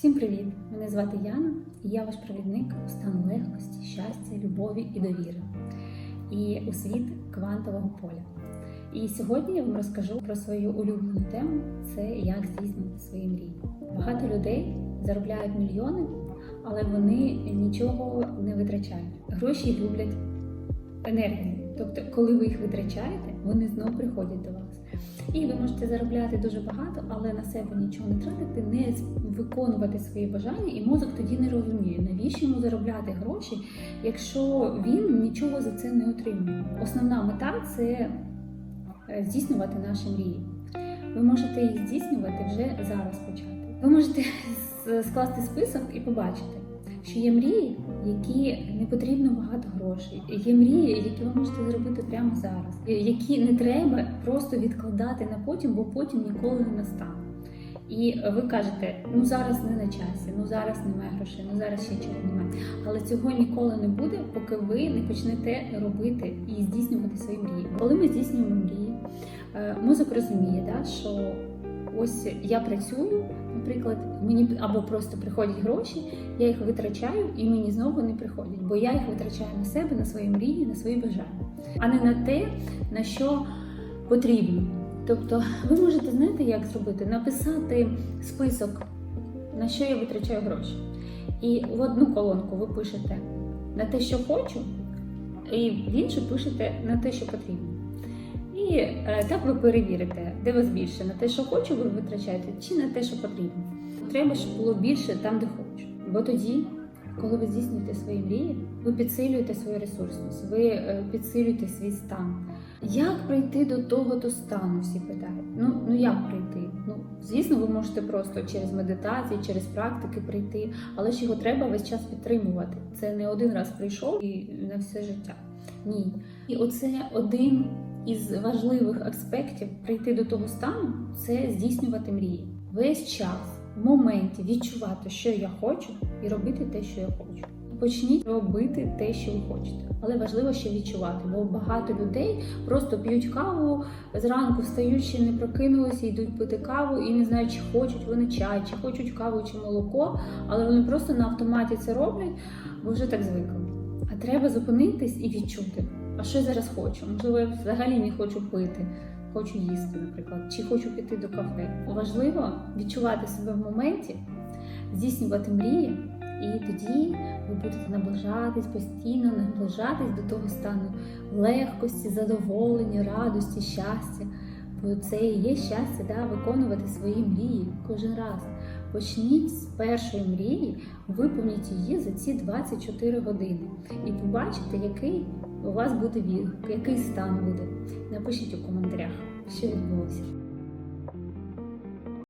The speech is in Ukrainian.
Всім привіт! Мене звати Яна, і я ваш провідник у стан легкості, щастя, любові і довіри. І у світ квантового поля. І сьогодні я вам розкажу про свою улюблену тему це як здійснити свої мрії. Багато людей заробляють мільйони, але вони нічого не витрачають. Гроші люблять енергію. Тобто, коли ви їх витрачаєте, вони знову приходять до вас. І ви можете заробляти дуже багато, але на себе нічого не тратити, не виконувати свої бажання, і мозок тоді не розуміє, навіщо йому заробляти гроші, якщо він нічого за це не отримує. Основна мета це е, здійснювати наші мрії. Ви можете їх здійснювати вже зараз почати. Ви можете скласти список і побачити, що є мрії, які не потрібно багато грошей. Є мрії, які ви можете зробити прямо зараз, які не треба просто відкладати на потім, бо потім ніколи не настане. І ви кажете, ну зараз не на часі, ну зараз немає грошей, ну зараз ще нічого немає. Але цього ніколи не буде, поки ви не почнете робити і здійснювати свої мрії. Коли ми здійснюємо мрії, е, мозок розуміє, да, що ось я працюю, наприклад, мені або просто приходять гроші, я їх витрачаю і мені знову не приходять, бо я їх витрачаю на себе, на свої мрії, на свої бажання, а не на те, на що потрібно. Тобто, ви можете знаєте, як зробити? Написати список, на що я витрачаю гроші. І в одну колонку ви пишете на те, що хочу, і в іншу пишете на те, що потрібно. І е, так ви перевірите, де вас більше на те, що хочу, ви витрачаєте, чи на те, що потрібно. Треба, щоб було більше там, де хочу. Бо тоді, коли ви здійснюєте свої мрії, ви підсилюєте свою ресурсність, ви е, підсилюєте свій стан. Як прийти до того то стану? Всі питають. Ну ну як прийти? Ну звісно, ви можете просто через медитації, через практики прийти, але ж його треба весь час підтримувати. Це не один раз прийшов і на все життя. Ні. І оце один із важливих аспектів прийти до того стану це здійснювати мрії. Весь час в моменті відчувати, що я хочу, і робити те, що я хочу. Почніть робити те, що ви хочете, але важливо ще відчувати, бо багато людей просто п'ють каву зранку, встаючи, не прокинулися, йдуть пити каву і не знають, чи хочуть вони чай, чи хочуть каву, чи молоко, але вони просто на автоматі це роблять, бо вже так звикли. А треба зупинитись і відчути, а що я зараз хочу? Можливо, я взагалі не хочу пити, хочу їсти, наприклад, чи хочу піти до кафе. Важливо відчувати себе в моменті, здійснювати мрії. І тоді ви будете наближатись постійно, наближатись до того стану легкості, задоволення, радості, щастя. Бо це і є щастя, да, виконувати свої мрії кожен раз. Почніть з першої мрії, виповніть її за ці 24 години і побачите, який у вас буде відгук, який стан буде. Напишіть у коментарях, що відбулося.